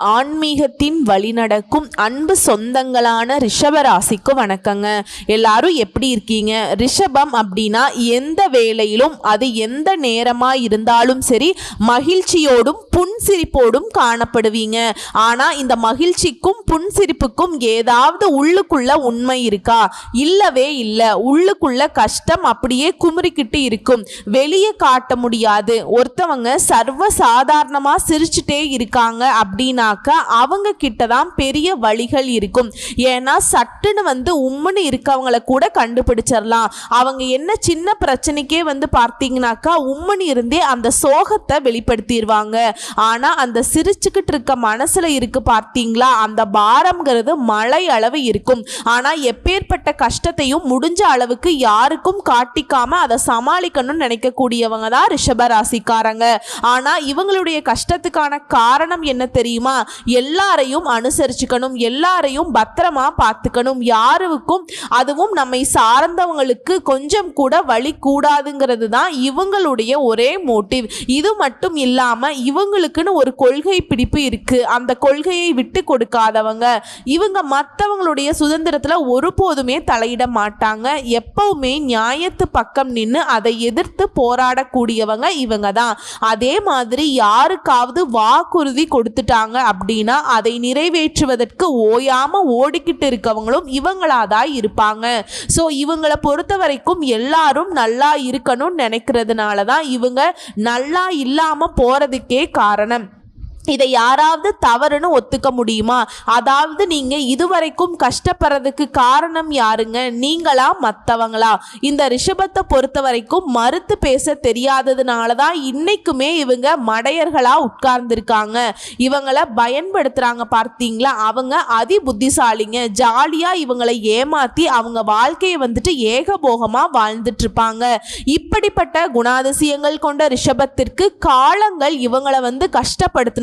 ஆன்மீகத்தின் வழிநடக்கும் அன்பு சொந்தங்களான ரிஷப ராசிக்கு வணக்கங்க. எல்லாரும் எப்படி இருக்கீங்க? ரிஷபம் அப்படின்னா எந்த வேளையிலும் அது எந்த நேரமாக இருந்தாலும் சரி மகிழ்ச்சியோடும் புன்சிரிப்போடும் காணப்படுவீங்க. ஆனால் இந்த மகிழ்ச்சிக்கும் புன்சிரிப்புக்கும் ஏதாவது உள்ளுக்குள்ள உண்மை இருக்கா? இல்லவே இல்லை. உள்ளுக்குள்ள கஷ்டம் அப்படியே குமுறிக்கிட்டு இருக்கும். வெளியே காட்ட முடியாது. ஒருத்தவங்க சர்வ சாதாரணமாக சிரிச்சுட்டே இருக்காங்க அப்படின்னா அப்படின்னாக்கா அவங்க கிட்ட தான் பெரிய வழிகள் இருக்கும். ஏன்னா சட்டுன்னு வந்து உம்முன்னு இருக்கவங்கள கூட கண்டுபிடிச்சிடலாம் அவங்க என்ன சின்ன பிரச்சனைக்கே வந்து பார்த்தீங்கன்னாக்கா உம்முன்னு இருந்தே அந்த சோகத்தை வெளிப்படுத்திடுவாங்க ஆனால் அந்த சிரிச்சுக்கிட்டு இருக்க மனசில் இருக்கு பார்த்தீங்களா? அந்த பாரம்ங்கிறது மழை அளவு இருக்கும். ஆனால் எப்பேற்பட்ட கஷ்டத்தையும் முடிஞ்ச அளவுக்கு யாருக்கும் காட்டிக்காம அதை சமாளிக்கணும்னு நினைக்கக்கூடியவங்க தான் ரிஷபராசிக்காரங்க. ஆனால் இவங்களுடைய கஷ்டத்துக்கான காரணம் என்ன தெரியுமா? எல்லாரையும் அனுசரிச்சுக்கணும் எல்லாரையும் பத்திரமா பார்த்துக்கணும். யாருக்கும் அதுவும் நம்மை சார்ந்தவங்களுக்கு கொஞ்சம் கூட வழி கூடாதுங்கிறது தான் இவங்களுடைய ஒரே மோட்டிவ். இது மட்டும் இல்லாமல் இவங்களுக்குன்னு ஒரு கொள்கை பிடிப்பு இருக்குது அந்த கொள்கையை விட்டு கொடுக்காதவங்க இவங்க மற்றவங்களுடைய சுதந்திரத்தில் ஒருபோதுமே தலையிட மாட்டாங்க. எப்பவுமே நியாயத்து பக்கம் நின்று அதை எதிர்த்து போராடக்கூடியவங்க இவங்க தான். அதே மாதிரி யாருக்காவது வாக்குறுதி கொடுத்துட்டாங்க அப்படின்னா அதை நிறைவேற்றுவதற்கு ஓயாம ஓடிக்கிட்டு இருக்கவங்களும் இவங்களாதான் இருப்பாங்க. ஸோ இவங்களை பொறுத்த வரைக்கும் எல்லாரும் நல்லா இருக்கணும்னு நினைக்கிறதுனால தான் இவங்க நல்லா இல்லாமல் போகிறதுக்கே காரணம். இதை யாராவது தவறுன்னு ஒத்துக்க முடியுமா? அதாவது நீங்க இதுவரைக்கும் கஷ்டப்படுறதுக்கு காரணம் யாருங்க? நீங்களா மற்றவங்களா இந்த ரிஷபத்தை பொறுத்த வரைக்கும் மறுத்து பேச தெரியாததுனால தான் இன்னைக்குமே இவங்க மடையர்களா உட்கார்ந்துருக்காங்க. இவங்களை பயன்படுத்துறாங்க பார்த்தீங்களா? அவங்க அதி புத்திசாலிங்க ஜாலியா இவங்களை ஏமாத்தி அவங்க வாழ்க்கையை வந்துட்டு ஏகபோகமா வாழ்ந்துட்டு இருப்பாங்க இப்படிப்பட்ட குணாதிசயங்கள் கொண்ட ரிஷபத்திற்கு காலங்கள் இவங்களை வந்து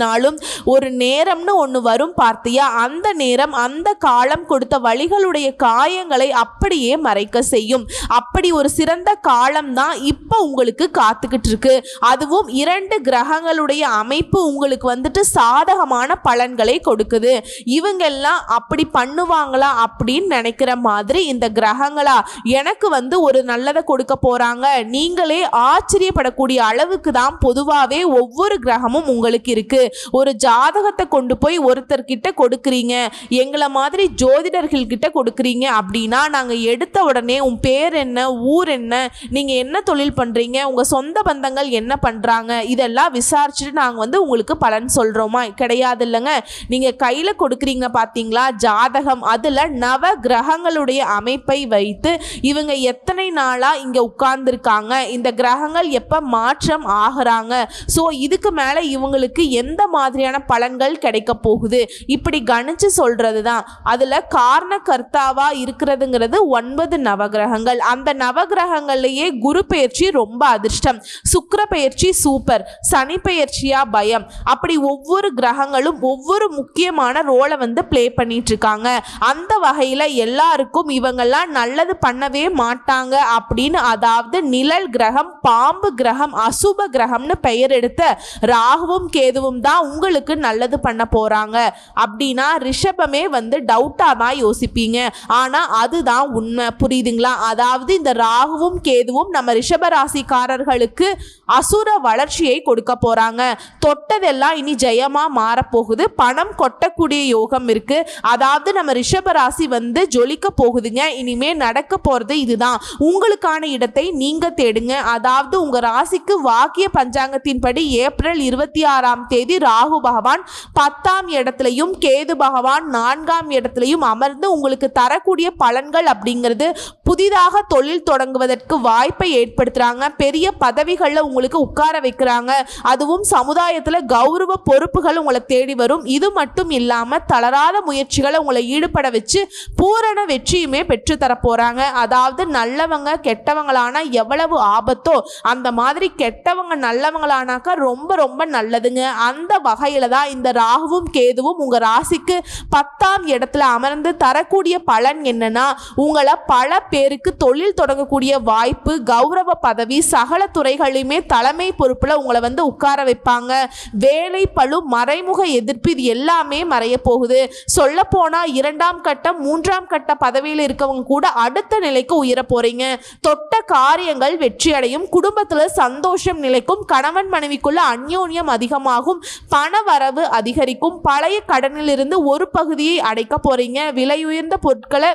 கஷ்டப்படுத்தினாலும் ஒரு நேரம்னு ஒன்று வரும் பார்த்தியா? அந்த நேரம் அந்த காலம் கொடுத்த வழிகளுடைய காயங்களை அப்படியே மறைக்க செய்யும். அப்படி ஒரு சிறந்த காலம் தான் இப்போ உங்களுக்கு காத்துக்கிட்டு இருக்கு அதுவும் இரண்டு கிரகங்களுடைய அமைப்பு உங்களுக்கு வந்துட்டு சாதகமான பலன்களை கொடுக்குது. இவங்கெல்லாம் அப்படி பண்ணுவாங்களா அப்படின்னு நினைக்கிற மாதிரி இந்த கிரகங்களா எனக்கு வந்து ஒரு நல்லதை கொடுக்க போறாங்க. நீங்களே ஆச்சரியப்படக்கூடிய அளவுக்கு தான் பொதுவாகவே ஒவ்வொரு கிரகமும் உங்களுக்கு இருக்கு. ஒரு ஜாதகத்தை கொண்டு போய் ஒருத்தர்கிட்ட கொடுக்குறீங்க எங்களை மாதிரி ஜோதிடர்கள் கிட்ட கொடுக்குறீங்க அப்படின்னா நாங்கள் எடுத்த உடனே உன் பேர் என்ன ஊர் என்ன நீங்கள் என்ன தொழில் பண்ணுறீங்க உங்கள் சொந்த பந்தங்கள் என்ன பண்ணுறாங்க இதெல்லாம் விசாரிச்சுட்டு நாங்கள் வந்து உங்களுக்கு பலன் சொல்கிறோமா கிடையாது இல்லைங்க. நீங்கள் கையில் கொடுக்குறீங்க பார்த்தீங்களா ஜாதகம் அதில் நவ கிரகங்களுடைய அமைப்பை வைத்து இவங்க எத்தனை நாளாக இங்கே உட்கார்ந்துருக்காங்க இந்த கிரகங்கள் எப்போ மாற்றம் ஆகிறாங்க? ஸோ இதுக்கு மேலே இவங்களுக்கு எந்த மாதிரியான பலன்கள் கிடைக்க போகுது. இப்படி கணிச்சு சொல்கிறது தான் அதில் காரண கர்த்தாவா இருக்கிறதுங்கிறது ஒன்பது நவகிரகங்கள். அந்த நவகிரகங்கள்லேயே குரு பெயர்ச்சி ரொம்ப அதிர்ஷ்டம். சுக்கர பெயர்ச்சி சூப்பர். சனி பெயர்ச்சியா பயம். அப்படி ஒவ்வொரு கிரகங்களும் ஒவ்வொரு முக்கியமான ரோலை வந்து ப்ளே பண்ணிட்டு இருக்காங்க அந்த வகையில் எல்லாருக்கும் இவங்கெல்லாம் நல்லது பண்ணவே மாட்டாங்க அப்படின்னு அதாவது நிழல் கிரகம் பாம்பு கிரகம் அசுப கிரகம்னு பெயர் எடுத்த ராகுவும் கேதுவும் தான் உங்களுக்கு நல்லது பண்ண போகிறாங்க அப்படின்னா ரிஷபமே வந்து டவுட்டாக தான் யோசிப்பீங்க. ஆனால் அதுதான் உண்மை. புரியுதுங்களா? அதாவது இந்த ராகுவும் கேதுவும் நம்ம ரிஷப ராசிக்காரர்களுக்கு அசுர வளர்ச்சியை கொடுக்க போறாங்க. தொட்டதெல்லாம் இனி ஜெயமா மாறப்போகுது. பணம் கொட்டக்கூடிய யோகம் இருக்கு. அதாவது நம்ம ரிஷப ராசி வந்து ஜொலிக்க போகுதுங்க. இனிமே நடக்க போறது இதுதான். உங்களுக்கான இடத்தை நீங்க தேடுங்க. அதாவது உங்க ராசிக்கு வாக்கிய பஞ்சாங்கத்தின்படி ஏப்ரல் இருபத்தி ஆறாம் தேதி ராகு பகவான் பத்தாம் இடத்துலையும் கேது பகவான் நான்காம் இடத்துலையும் அமர்ந்து உங்களுக்கு தரக்கூடிய பலன்கள் அப்படிங்கிறது புதிதாக தொழில் தொடங்குவதற்கு வாய்ப்பை ஏற்படுத்துறாங்க. பெரிய பதவிகளில் உங்களுக்கு உட்கார வைக்கிறாங்க. அதுவும் சமுதாயத்தில் கௌரவ பொறுப்புகள் உங்களை தேடி வரும். இது மட்டும் இல்லாமல் தளராத முயற்சிகளை உங்களை ஈடுபட வச்சு பூரண வெற்றியுமே பெற்றுத்தர போகிறாங்க அதாவது நல்லவங்க கெட்டவங்களானா எவ்வளவு ஆபத்தோ அந்த மாதிரி கெட்டவங்க நல்லவங்களானாக்கா ரொம்ப ரொம்ப நல்லதுங்க. அந்த வகையில் தான் இந்த ராகுவும் கேதுவும் உங்கள் ராசிக்கு பத்தாம் இடத்துல அமர்ந்து தரக்கூடிய பலன் என்னன்னா உங்களை பல பேருக்கு தொழில் தொடங்கக்கூடிய வாய்ப்பு கௌரவ பதவி சகல துறைகளையுமே தலைமை பொறுப்பில் உங்களை வந்து உட்கார வைப்பாங்க. வேலை பளு மறைமுக எதிர்ப்பு இது எல்லாமே மறைய போகுது. சொல்ல போனால் இரண்டாம் கட்டம் மூன்றாம் கட்ட பதவியில் இருக்கவங்க கூட அடுத்த நிலைக்கு உயர போறீங்க. தொட்ட காரியங்கள் வெற்றியடையும். குடும்பத்தில் சந்தோஷம் நிலைக்கும். கணவன் மனைவிக்குள்ள அந்யோன்யம் அதிகமாகும். பண வரவு அதிகரிக்கும். பழைய கடனிலிருந்து ஒரு பகுதியை அடைக்க போறீங்க. விலையுயர்ந்த பொருட்களை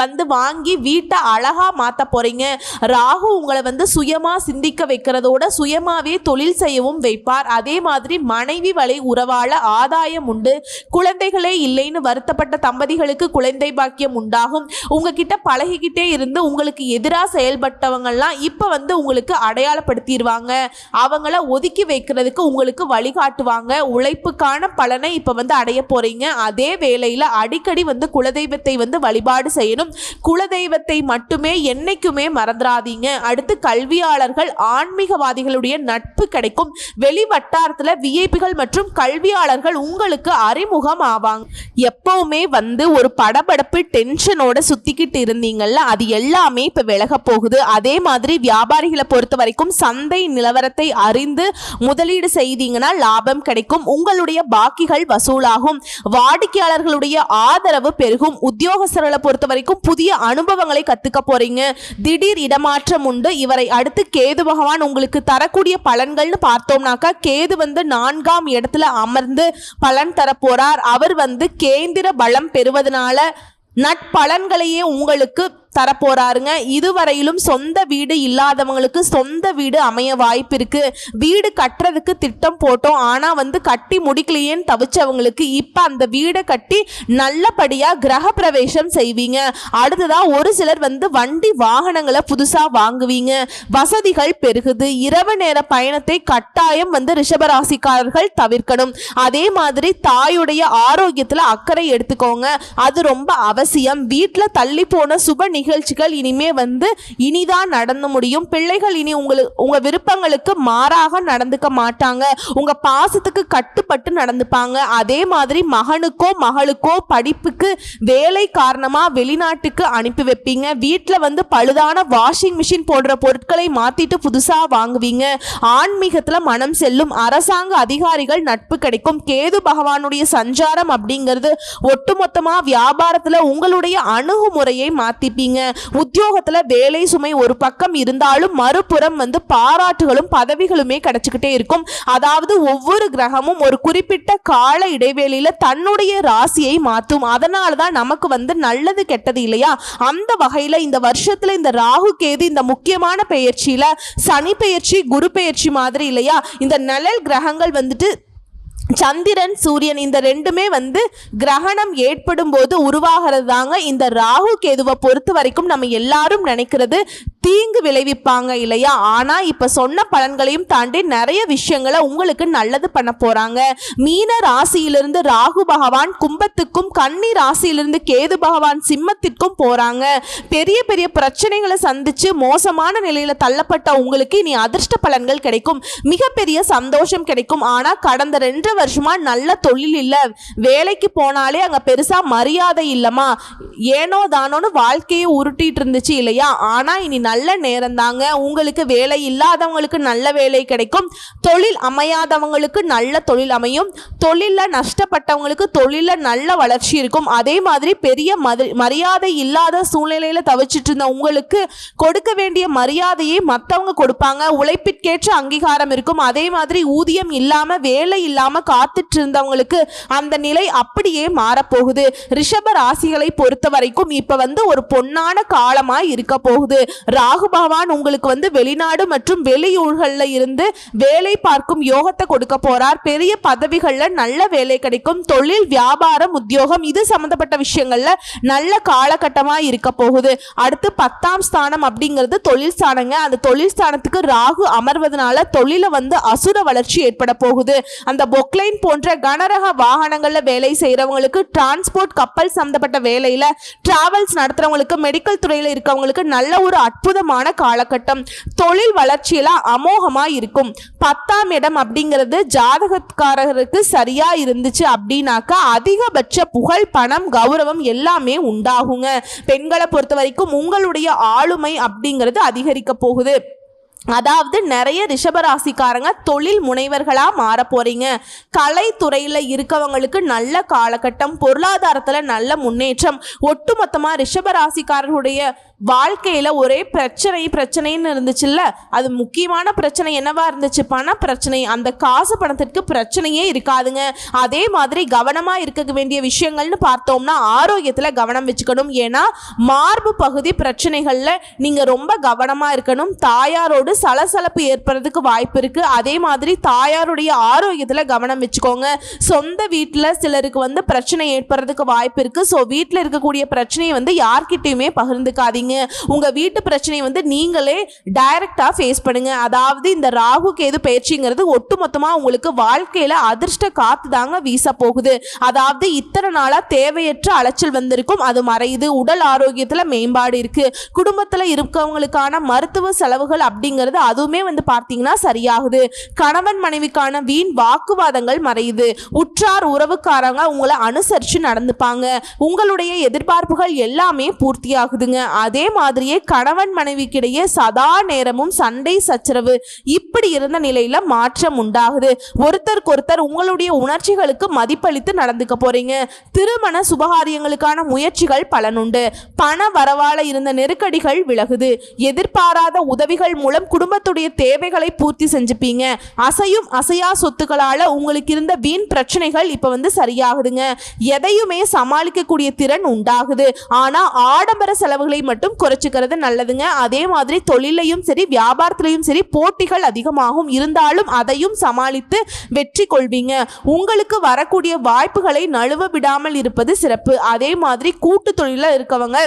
வந்து வாங்கி வீட்டை அழகா மாற்ற போகிறீங்க ராகு உங்களை வந்து சுயமாக சிந்திக்க வைக்கிறதோட சுயமாகவே தொழில் செய்யவும் வைப்பார். அதே மாதிரி மனைவி வழி உறவால ஆதாயம் உண்டு. குழந்தைகளே இல்லைன்னு வருத்தப்பட்ட தம்பதிகளுக்கு குழந்தை பாக்கியம் உண்டாகும். உங்ககிட்ட பழகிக்கிட்டே இருந்து உங்களுக்கு எதிராக செயல்பட்டவங்கள்லாம் இப்போ வந்து உங்களுக்கு அடையாளப்படுத்திடுவாங்க அவங்கள ஒதுக்கி வைக்கிறதுக்கு உங்களுக்கு வழிகாட்டுவாங்க. உழைப்புக்கான பலனை இப்போ வந்து அடைய போகிறீங்க அதே வேளையில் அடிக்கடி வந்து குலதெய்வத்தை வந்து வழிபாடு ஆயினும் குலதெய்வத்தை மட்டுமே என்னைக்குமே மறந்துடாதீங்க அடுத்து கல்வியாளர்கள் ஆன்மீகவாதிகளுடைய நட்பு கிடைக்கும். வெளி வட்டாரத்தில் விஐபிகள் மற்றும் கல்வியாளர்கள் உங்களுக்கு அறிமுகம் ஆவாங்க. எப்பவுமே வந்து ஒரு படபடப்பு டென்ஷனோட சுத்திக்கிட்டு இருந்தீங்கல்ல அது எல்லாமே இப்போ விலக போகுது. அதே மாதிரி வியாபாரிகளை பொறுத்த வரைக்கும் சந்தை நிலவரத்தை அறிந்து முதலீடு செய்தீங்கன்னா லாபம் கிடைக்கும். உங்களுடைய பாக்கிகள் வசூலாகும். வாடிக்கையாளர்களுடைய ஆதரவு பெருகும். உத்தியோகஸ்தர்களை பொறுத்த வரைக்கும் புதிய அனுபவங்களை கத்துக்க போறீங்க. திடீர் இடமாற்றம் உண்டு. இவரை அடுத்து கேது பகவான் உங்களுக்கு தரக்கூடிய பலன்கள்னு பார்த்தோம்னாக்கா கேது வந்து நான்காம் இடத்துல அமர்ந்து பலன் தரப்போறார் அவர் வந்து கேந்திர பலம் பெறுவதனால நட்பலன்களையே உங்களுக்கு தரப்போறாருங்க. இதுவரையிலும் சொந்த வீடு இல்லாதவங்களுக்கு சொந்த வீடு அமைய வாய்ப்பு இருக்கு. வீடு கட்டுறதுக்கு திட்டம் போட்டோம். ஆனா வந்து கட்டி முடிக்கலையேன்னு தவிச்சவங்களுக்கு இப்ப அந்த வீடை கட்டி நல்லபடியா கிரக பிரவேசம் செய்வீங்க. அடுத்ததா ஒரு சிலர் வந்து வண்டி வாகனங்களை புதுசா வாங்குவீங்க. வசதிகள் பெருகுது. இரவு நேர பயணத்தை கட்டாயம் வந்து ரிஷபராசிக்காரர்கள் தவிர்க்கணும். அதே மாதிரி தாயுடைய ஆரோக்கியத்துல அக்கறை எடுத்துக்கோங்க. அது ரொம்ப அவசியம். வீட்டில் தள்ளி போன சுப நிகழ்ச்சிகள் இனிமே வந்து இனிதான் நடந்து முடியும். பிள்ளைகள் இனி உங்களுக்கு உங்க விருப்பங்களுக்கு மாறாக நடந்துக்க மாட்டாங்க. உங்க பாசத்துக்கு கட்டுப்பட்டு நடந்துப்பாங்க. அதே மாதிரி மகனுக்கோ மகளுக்கோ படிப்புக்கு வேலை காரணமா வெளிநாட்டுக்கு அனுப்பி வைப்பீங்க. வீட்டில் வந்து பழுதான வாஷிங் மிஷின் போன்ற பொருட்களை மாத்திட்டு புதுசா வாங்குவீங்க. ஆன்மீகத்துல மனம் செல்லும். அரசாங்க அதிகாரிகள் நட்பு கிடைக்கும். கேது பகவானுடைய சஞ்சாரம் அப்படிங்கிறது ஒட்டுமொத்தமா வியாபாரத்துல உங்களுடைய அணுகுமுறையை செய்வீங்க உத்தியோகத்துல வேலை சுமை ஒரு பக்கம் இருந்தாலும் மறுபுறம் வந்து பாராட்டுகளும் பதவிகளுமே கிடைச்சுக்கிட்டே இருக்கும். அதாவது ஒவ்வொரு கிரகமும் ஒரு குறிப்பிட்ட கால இடைவேளையில தன்னுடைய ராசியை மாற்றும். அதனால தான் நமக்கு வந்து நல்லது கெட்டது இல்லையா? அந்த வகையில இந்த வருஷத்துல இந்த ராகு கேது இந்த முக்கியமான பெயர்ச்சியில சனி பெயர்ச்சி குரு பெயர்ச்சி மாதிரி இல்லையா? இந்த நிழல் கிரகங்கள் வந்துட்டு சந்திரன் சூரியன் இந்த ரெண்டுமே வந்து கிரகணம் ஏற்படும் போது உருவாகிறது தாங்க இந்த ராகு கேதுவை பொறுத்த வரைக்கும் நம்ம எல்லாரும் நினைக்கிறது. தீங்கு விளைவிப்பாங்க இல்லையா? ஆனா இப்ப சொன்ன பலன்களையும் தாண்டி நிறைய விஷயங்களை உங்களுக்கு நல்லது பண்ண போறாங்க. மீன ராசியிலிருந்து ராகு பகவான் கும்பத்துக்கும் கன்னி ராசியிலிருந்து கேது பகவான் சிம்மத்திற்கும் போறாங்க. பெரிய பெரிய பிரச்சனைகளை சந்திச்சு மோசமான நிலையில தள்ளப்பட்ட உங்களுக்கு இனி அதிர்ஷ்ட பலன்கள் கிடைக்கும். மிகப்பெரிய சந்தோஷம் கிடைக்கும். ஆனா கடந்த ரெண்டு வருஷமா நல்ல தொழில் இல்ல. வேலைக்கு போனாலே அங்க பெருசா மரியாதை இல்லமா ஏனோ தானோன்னு வாழ்க்கையை உருட்டிட்டு இருந்துச்சு இல்லையா? ஆனா இனி நல்ல நேரம் தாங்க. உங்களுக்கு வேலை இல்லாதவங்களுக்கு நல்ல வேலை கிடைக்கும். தொழில் அமையாதவங்களுக்கு நல்ல தொழில் அமையும். தொழிலில் நஷ்டப்பட்டவங்களுக்கு தொழிலில் நல்ல வளர்ச்சி இருக்கும். அதே மாதிரி பெரிய மரியாதை இல்லாத சூழ்நிலையில் தவிச்சிட்டு இருந்த உங்களுக்கு கொடுக்க வேண்டிய மரியாதையை மற்றவங்க கொடுப்பாங்க. உழைப்பிற்கேற்ற அங்கீகாரம் இருக்கும். அதே மாதிரி ஊதியம் இல்லாமல் வேலை இல்லாமல் காத்துட்டு இருந்தவங்களுக்கு அந்த நிலை அப்படியே மாறப்போகுது. ரிஷப ராசிகளை பொறுத்த வரைக்கும் இப்போ வந்து ஒரு பொன்னான காலமாக இருக்க போகுது. ராகு பகவான் உங்களுக்கு வந்து வெளிநாடு மற்றும் வெளியூர்களில் இருந்து வேலை பார்க்கும் யோகத்தை கொடுக்க போறார். பெரிய பதவிகளில் நல்ல வேலை கிடைக்கும். தொழில் வியாபாரம் உத்தியோகம் இது சம்பந்தப்பட்ட விஷயங்கள்ல நல்ல காலகட்டமாக இருக்க போகுது. அடுத்து பத்தாம் ஸ்தானம் அப்படிங்கிறது தொழில் ஸ்தானங்க. அந்த தொழில் ஸ்தானத்துக்கு ராகு அமர்வதனால தொழில வந்து அசுர வளர்ச்சி ஏற்பட போகுது. அந்த பொக்லைன் போன்ற கனரக வாகனங்களில் வேலை செய்கிறவங்களுக்கு டிரான்ஸ்போர்ட் கப்பல் சம்மந்தப்பட்ட வேலையில் டிராவல்ஸ் நடத்துறவங்களுக்கு மெடிக்கல் துறையில் இருக்கவங்களுக்கு நல்ல ஒரு அற்புத அற்புதமான காலகட்டம். தொழில் வளர்ச்சியில அமோகமா இருக்கும். பத்தாம் இடம் அப்படிங்கிறது ஜாதகக்காரருக்கு சரியா இருந்துச்சு அப்படின்னாக்கா அதிகபட்ச புகழ் பணம் கௌரவம் எல்லாமே உண்டாகுங்க. பெண்களை பொறுத்த வரைக்கும் உங்களுடைய ஆளுமை அப்படிங்கிறது அதிகரிக்க போகுது. அதாவது நிறைய ரிஷபராசிக்காரங்க தொழில் முனைவர்களாக மாற போகிறீங்க கலைத்துறையில் இருக்கவங்களுக்கு நல்ல காலகட்டம் பொருளாதாரத்தில் நல்ல முன்னேற்றம் ஒட்டுமொத்தமாக ரிஷபராசிக்காரர்களுடைய வாழ்க்கையில் ஒரே பிரச்சனை பிரச்சனைன்னு இருந்துச்சுல்ல? அது முக்கியமான பிரச்சனை என்னவா இருந்துச்சு? பண பிரச்சனை அந்த காசு பணத்திற்கு பிரச்சனையே இருக்காதுங்க. அதே மாதிரி கவனமாக இருக்க வேண்டிய விஷயங்கள்னு பார்த்தோம்னா ஆரோக்கியத்தில் கவனம் வச்சுக்கணும். ஏன்னா மார்பு பகுதி பிரச்சனைகளில் நீங்கள் ரொம்ப கவனமாக இருக்கணும். தாயாரோடு சலசலப்பு ஏற்படுறதுக்கு வாய்ப்பு இருக்கு. அதே மாதிரி தாயாருடைய ஆரோக்கியத்துல கவனம் வச்சுக்கோங்க. சொந்த வீட்டில் சிலருக்கு வந்து பிரச்சனை ஏற்படுறதுக்கு வாய்ப்பு இருக்கு. ஸோ வீட்டில் இருக்கக்கூடிய பிரச்சனையை வந்து யார்கிட்டயுமே பகிர்ந்துக்காதீங்க. உங்க வீட்டு பிரச்சனையை வந்து நீங்களே டைரக்டா ஃபேஸ் பண்ணுங்க. அதாவது இந்த ராகு கேது பயிற்சிங்கிறது ஒட்டுமொத்தமா உங்களுக்கு வாழ்க்கையில அதிர்ஷ்ட காத்து தாங்க வீச போகுது. அதாவது இத்தனை நாளா தேவையற்ற அலைச்சல் வந்திருக்கும். அது மறையுது. உடல் ஆரோக்கியத்துல மேம்பாடு இருக்கு. குடும்பத்துல இருக்கவங்களுக்கான மருத்துவ செலவுகள் அப்படிங்கிறது அதுவுமே வந்து பார்த்தீங்கன்னா சரியாகுது. கணவன் மனைவிக்கான வீண் வாக்குவாதங்கள் மறையுது. உற்றார் உறவுக்காரங்க உங்களை அனுசரித்து நடந்துப்பாங்க. உங்களுடைய எதிர்பார்ப்புகள் எல்லாமே பூர்த்தியாகுதுங்க. அதே மாதிரியே கணவன் மனைவிக்கிடையே சதா நேரமும் சண்டை சச்சரவு இப்படி இருந்த நிலையில மாற்றம் உண்டாகுது. ஒருத்தருக்கு ஒருத்தர் உங்களுடைய உணர்ச்சிகளுக்கு மதிப்பளித்து நடந்துக்க போறீங்க. திருமண சுபகாரியங்களுக்கான முயற்சிகள் பலனுண்டு. பண வரவால இருந்த நெருக்கடிகள் விலகுது. எதிர்பாராத உதவிகள் மூலம் குடும்பத்துடைய தேவைகளை பூர்த்தி செஞ்சுப்பீங்க. அசையும் அசையா சொத்துக்களால் உங்களுக்கு இருந்த வீண் பிரச்சனைகள் இப்போ வந்து சரியாகுதுங்க. எதையுமே சமாளிக்கக்கூடிய திறன் உண்டாகுது. ஆனால் ஆடம்பர செலவுகளை மட்டும் குறைச்சிக்கிறது நல்லதுங்க. அதே மாதிரி தொழிலையும் சரி வியாபாரத்திலையும் சரி போட்டிகள் அதிகமாகும். இருந்தாலும் அதையும் சமாளித்து வெற்றி கொள்வீங்க. உங்களுக்கு வரக்கூடிய வாய்ப்புகளை நழுவ விடாமல் இருப்பது சிறப்பு. அதே மாதிரி கூட்டு தொழிலில் இருக்கவங்க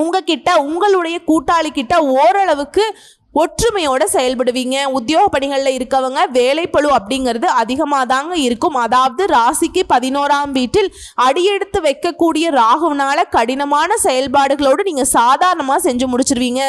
உங்ககிட்ட உங்களுடைய கூட்டாளி கிட்ட ஓரளவுக்கு ஒற்றுமையோட செயல்படுவீங்க. உத்தியோக பணிகளில் இருக்கவங்க வேலைப்பளு அப்படிங்கிறது அதிகமாக தாங்க இருக்கும். அதாவது ராசிக்கு பதினோராம் வீட்டில் அடியெடுத்து வைக்கக்கூடிய ராகுனால கடினமான செயல்பாடுகளோடு நீங்கள் சாதாரணமாக செஞ்சு முடிச்சிருவீங்க.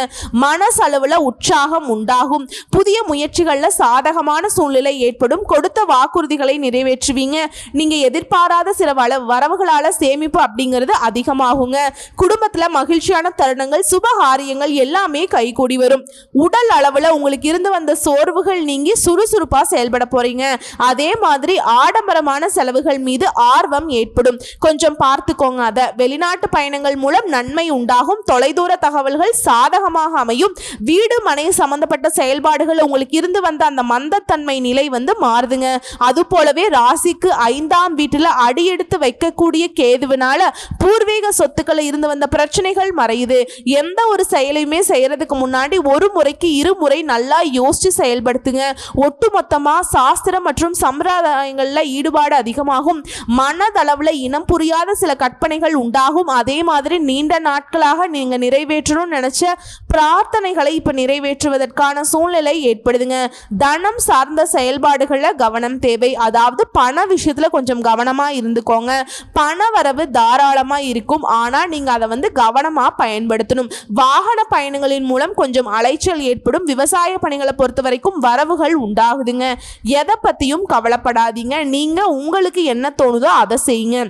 மனசளவில் உற்சாகம் உண்டாகும். புதிய முயற்சிகளில் சாதகமான சூழ்நிலை ஏற்படும். கொடுத்த வாக்குறுதிகளை நிறைவேற்றுவீங்க. நீங்கள் எதிர்பாராத சில வள வரவுகளால் சேமிப்பு அப்படிங்கிறது அதிகமாகுங்க. குடும்பத்தில் மகிழ்ச்சியான தருணங்கள் சுபகாரியங்கள் எல்லாமே கைகூடி வரும். உடல் அளவில் உங்களுக்கு இருந்து வந்த சோர்வுகள் நீங்கி சுறுசுறுப்பாக செயல்பட போறீங்க. அதே மாதிரி ஆடம்பரமான செலவுகள் மீது ஆர்வம் ஏற்படும். கொஞ்சம் பார்த்துக்கோங்க அதை. வெளிநாட்டு பயணங்கள் மூலம் நன்மை உண்டாகும். தொலைதூர தகவல்கள் சாதகமாக அமையும். வீடு மனை சம்பந்தப்பட்ட செயல்பாடுகள் உங்களுக்கு இருந்து வந்த அந்த மந்தத்தன்மை நிலை வந்து மாறுதுங்க. அது போலவே ராசிக்கு ஐந்தாம் வீட்டில் அடியெடுத்து வைக்கக்கூடிய கேதுவினால பூர்வீக சொத்துக்களை இருந்து வந்த பிரச்சனைகள் மறையுது. எந்த ஒரு செயலையுமே செய்யறதுக்கு முன்னாடி ஒரு முறைக்கு இருமுறை நல்லா யோசிச்சு செயல்படுத்துங்க. ஒட்டுமொத்தமாக சாஸ்திரம் மற்றும் சம்பிரதாயங்களில் ஈடுபாடு அதிகமாகும். மனதளவில் இனம் புரியாத சில கற்பனைகள் உண்டாகும். அதே மாதிரி நீண்ட நாட்களாக நீங்கள் நிறைவேற்றணும்னு நினச்ச பிரார்த்தனைகளை இப்போ நிறைவேற்றுவதற்கான சூழ்நிலை ஏற்படுதுங்க. தனம் சார்ந்த செயல்பாடுகளில் கவனம் தேவை. அதாவது பண விஷயத்தில் கொஞ்சம் கவனமாக இருந்துக்கோங்க. பண வரவு தாராளமாக இருக்கும். ஆனால் நீங்கள் அதை வந்து கவனமாக பயன்படுத்தணும். வாகன பயணங்களின் மூலம் கொஞ்சம் அலைச்சல் ஏற்படும் விவசாய பணிகளை பொறுத்த வரைக்கும் வரவுகள் உண்டாகுதுங்க. எதை பற்றியும் கவலைப்படாதீங்க. நீங்கள் உங்களுக்கு என்ன தோணுதோ அதை செய்யுங்க.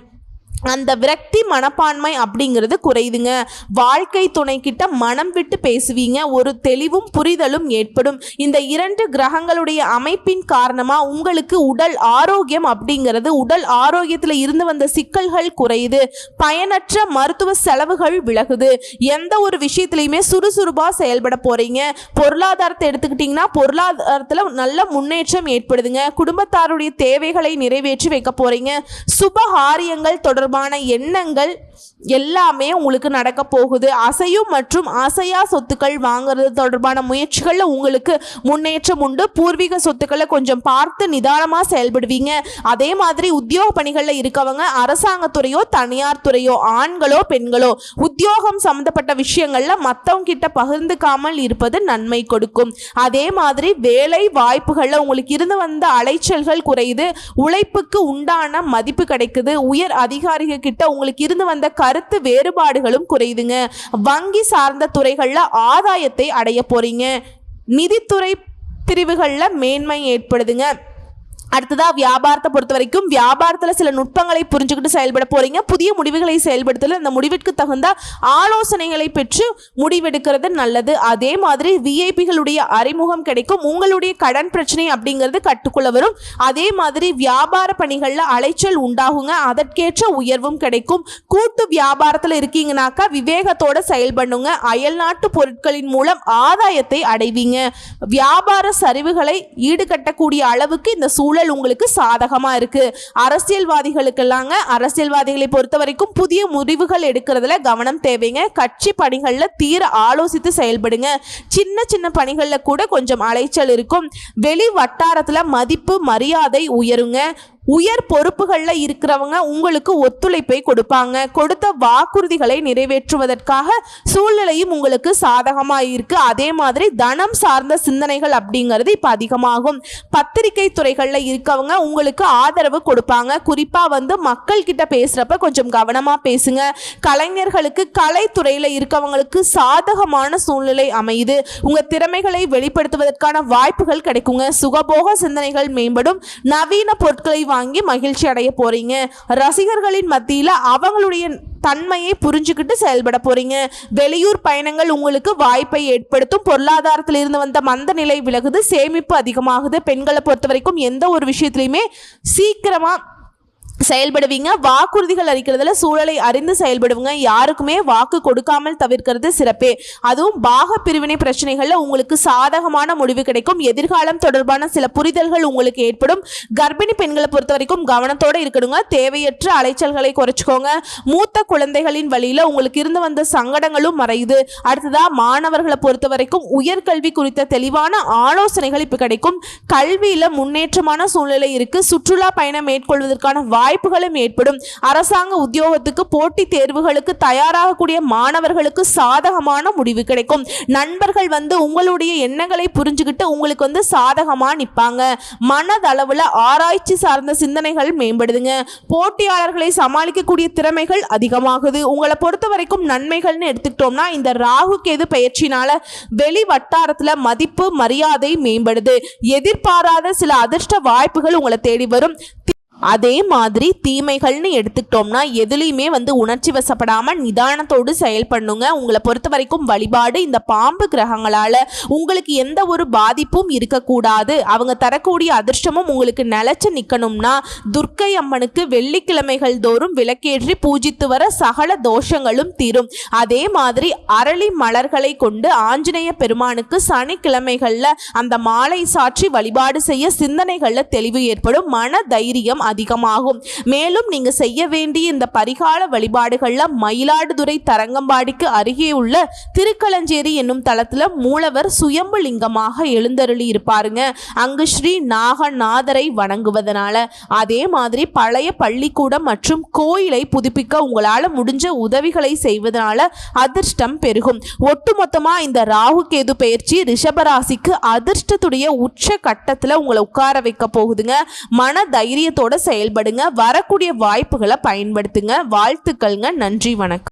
அந்த விரக்தி மனப்பான்மை அப்படிங்கிறது குறையுதுங்க. வாழ்க்கை துணை கிட்ட மனம் விட்டு பேசுவீங்க. ஒரு தெளிவும் புரிதலும் ஏற்படும். இந்த இரண்டு கிரகங்களுடைய அமைப்பின் காரணமாக உங்களுக்கு உடல் ஆரோக்கியம் அப்படிங்கிறது உடல் ஆரோக்கியத்தில் இருந்து வந்த சிக்கல்கள் குறையுது. பயனற்ற மருத்துவ செலவுகள் விலகுது. எந்த ஒரு விஷயத்துலையுமே சுறுசுறுப்பாக செயல்பட போறீங்க. பொருளாதாரத்தை எடுத்துக்கிட்டிங்கன்னா பொருளாதாரத்தில் நல்ல முன்னேற்றம் ஏற்படுதுங்க. குடும்பத்தாருடைய தேவைகளை நிறைவேற்றி வைக்க போகிறீங்க சுபகாரியங்கள் தொடர்பான எண்ணங்கள் எல்லாமே உங்களுக்கு நடக்க போகுது. அசையும் மற்றும் அசையா சொத்துக்கள் வாங்குறது தொடர்பான முயற்சிகளில் உங்களுக்கு முன்னேற்றம் உண்டு. பூர்வீக சொத்துக்களை கொஞ்சம் பார்த்து நிதானமாக செயல்படுவீங்க. அதே மாதிரி உத்தியோக பணிகளில் இருக்கவங்க அரசாங்கத்துறையோ தனியார் துறையோ ஆண்களோ பெண்களோ உத்தியோகம் சம்மந்தப்பட்ட விஷயங்களில் மற்றவங்க கிட்ட பகிர்ந்துக்காமல் இருப்பது நன்மை கொடுக்கும். அதே மாதிரி வேலை வாய்ப்புகளில் உங்களுக்கு இருந்து வந்த அலைச்சல்கள் குறையுது. உழைப்புக்கு உண்டான மதிப்பு கிடைக்குது. உயர் அதிகாரிகள் கிட்ட உங்களுக்கு இருந்து வந்த கருத்து வேறுபாடுகளும் குறையுதுங்க. வங்கி சார்ந்த துறைகளில் ஆதாயத்தை அடைய போறீங்க. நிதித்துறை பிரிவுகளில் மேன்மை ஏற்படுதுங்க. அடுத்ததா வியாபாரத்தை பொறுத்த வரைக்கும் வியாபாரத்தில் சில நுட்பங்களை புரிஞ்சுக்கிட்டு செயல்பட போறீங்க. புதிய முடிவுகளை செயல்படுத்தல அந்த முடிவிற்கு தகுந்த ஆலோசனைகளை பெற்று முடிவெடுக்கிறது நல்லது. அதே மாதிரி விஐபிகளுடைய அறிமுகம் கிடைக்கும். உங்களுடைய கடன் பிரச்சனை அப்படிங்கிறது கட்டுக்குள்ள வரும். அதே மாதிரி வியாபார பணிகளில் அலைச்சல் உண்டாகுங்க. அதற்கேற்ற உயர்வும் கிடைக்கும். கூட்டு வியாபாரத்தில் இருக்கீங்கனாக்கா விவேகத்தோட செயல்படுங்க அயல்நாட்டு பொருட்களின் மூலம் ஆதாயத்தை அடைவீங்க. வியாபார சரிவுகளை ஈடுகட்டக்கூடிய அளவுக்கு இந்த சூழல் உங்களுக்கு சாதகமா இருக்கு. அரசியல்வாதிகளுக்கெல்லாங்க அரசியல்வாதிகளை பொறுத்த வரைக்கும் புதிய முடிவுகள் எடுக்கிறதுல கவனம் தேவைங்க. கட்சி பணிகளில் தீர ஆலோசித்து செயல்படுங்க. சின்ன சின்ன பணிகளில் கூட கொஞ்சம் அலைச்சல் இருக்கும். வெளி வட்டாரத்தில் மதிப்பு மரியாதை உயருங்க. உயர் பொறுப்புகளில் இருக்கிறவங்க உங்களுக்கு ஒத்துழைப்பை கொடுப்பாங்க. கொடுத்த வாக்குறுதிகளை நிறைவேற்றுவதற்காக சூழ்நிலையும் உங்களுக்கு சாதகமாக இருக்குது அதே மாதிரி தனம் சார்ந்த சிந்தனைகள் அப்படிங்கிறது இப்போ அதிகமாகும். பத்திரிகை துறைகளில் இருக்கவங்க உங்களுக்கு ஆதரவு கொடுப்பாங்க. குறிப்பாக வந்து மக்கள் கிட்ட பேசுகிறப்ப கொஞ்சம் கவனமாக பேசுங்க. கலைஞர்களுக்கு கலைத்துறையில் இருக்கவங்களுக்கு சாதகமான சூழ்நிலை அமையுது. உங்கள் திறமைகளை வெளிப்படுத்துவதற்கான வாய்ப்புகள் கிடைக்குங்க. சுகபோக சிந்தனைகள் மேம்படும். நவீன பொருட்களை வாங்கி மகிழ்ச்சி அடைய போறீங்க. ரசிகர்களின் மத்தியில் அவங்களுடைய தன்மையை புரிஞ்சுக்கிட்டு செயல்பட போறீங்க. வெளியூர் பயணங்கள் உங்களுக்கு வாய்ப்பை ஏற்படுத்தும். பொருளாதாரத்தில் இருந்து வந்த மந்த நிலை விலகுது. சேமிப்பு அதிகமாகுது. பெண்களை பொறுத்த வரைக்கும் எந்த ஒரு விஷயத்துலையுமே சீக்கிரமா செயல்படுவீங்க. வாக்குறுதிகள் அளிக்கிறதுல சூழலை அறிந்து செயல்படுவீங்க. யாருக்குமே வாக்கு கொடுக்காமல் தவிர்க்கிறது சிறப்பே. அதுவும் பாக பிரிவினை பிரச்சனைகள்ல உங்களுக்கு சாதகமான முடிவு கிடைக்கும். எதிர்காலம் தொடர்பான சில புரிதல்கள் உங்களுக்கு ஏற்படும். கர்ப்பிணி பெண்களை பொறுத்த வரைக்கும் கவனத்தோட இருக்கணுங்க. தேவையற்ற அலைச்சல்களை குறைச்சிக்கோங்க. மூத்த குழந்தைகளின் வழியில உங்களுக்கு இருந்து வந்த சங்கடங்களும் மறையுது. அடுத்ததா மாணவர்களை பொறுத்த வரைக்கும் உயர்கல்வி குறித்த தெளிவான ஆலோசனைகள் இப்போ கிடைக்கும். கல்வியில முன்னேற்றமான சூழ்நிலை இருக்கு. சுற்றுலா பயணம் மேற்கொள்வதற்கான வாய்ப்புகளும் ஏற்படும். அரசாங்க உத்தியோகத்துக்கு போட்டி தேர்வுகளுக்கு தயாராகக்கூடிய மாணவர்களுக்கு சாதகமான முடிவு கிடைக்கும். நண்பர்கள் வந்து உங்களுடைய எண்ணங்களை புரிஞ்சுக்கிட்டு உங்களுக்கு வந்து சாதகமாக நிற்பாங்க மனதளவில் ஆராய்ச்சி சார்ந்த சிந்தனைகள் மேம்படுதுங்க. போட்டியாளர்களை சமாளிக்கக்கூடிய திறமைகள் அதிகமாகுது. உங்களை பொறுத்த வரைக்கும் நன்மைகள்னு எடுத்துக்கிட்டோம்னா இந்த ராகு கேது பயிற்சினால வெளி வட்டாரத்தில் மதிப்பு மரியாதை மேம்படுது. எதிர்பாராத சில அதிர்ஷ்ட வாய்ப்புகள் உங்களை தேடி வரும். அதே மாதிரி தீமைகள்னு எடுத்துக்கிட்டோம்னா எதுலேயுமே வந்து உணர்ச்சி வசப்படாமல் நிதானத்தோடு செயல்பண்ணுங்க உங்களை பொறுத்த வரைக்கும் வழிபாடு இந்த பாம்பு கிரகங்களால் உங்களுக்கு எந்த ஒரு பாதிப்பும் இருக்கக்கூடாது. அவங்க தரக்கூடிய அதிர்ஷ்டமும் உங்களுக்கு நிலச்சி நிற்கணும்னா துர்க்கை அம்மனுக்கு வெள்ளிக்கிழமைகள் தோறும் விளக்கேற்றி பூஜித்து வர சகல தோஷங்களும் தீரும். அதே மாதிரி அரளி மலர்களை கொண்டு ஆஞ்சநேய பெருமானுக்கு சனிக்கிழமைகளில் அந்த மாலை சாற்றி வழிபாடு செய்ய சிந்தனைகளில் தெளிவு ஏற்படும். மன தைரியம் அதிகமாகும். மேலும் நீங்க செய்ய வேண்டிய இந்த பரிகால வழிபாடுகள்ல மயிலாடுதுறை தரங்கம்பாடிக்கு அருகே உள்ள திருக்களஞ்சேரி என்னும் தளத்துல மூலவர் சுயம்பு லிங்கமாக எழுந்தருளி இருப்பாருங்க. அங்கு ஸ்ரீ நாகநாதரை வணங்குவதனால. அதே மாதிரி பழைய பள்ளிக்கூடம் மற்றும் கோயிலை புதுப்பிக்க உங்களால முடிஞ்ச உதவிகளை செய்வதனால அதிர்ஷ்டம் பெருகும். ஒட்டுமொத்தமா இந்த ராகு கேது பயிற்சி ரிஷபராசிக்கு அதிர்ஷ்டத்துடைய உச்ச கட்டத்துல உங்களை உட்கார வைக்க போகுதுங்க. மன தைரியத்தோட செயல்படுங்க. வரக்கூடிய வாய்ப்புகளை பயன்படுத்துங்க. வாழ்த்துக்கள்ங்க. நன்றி வணக்கம்.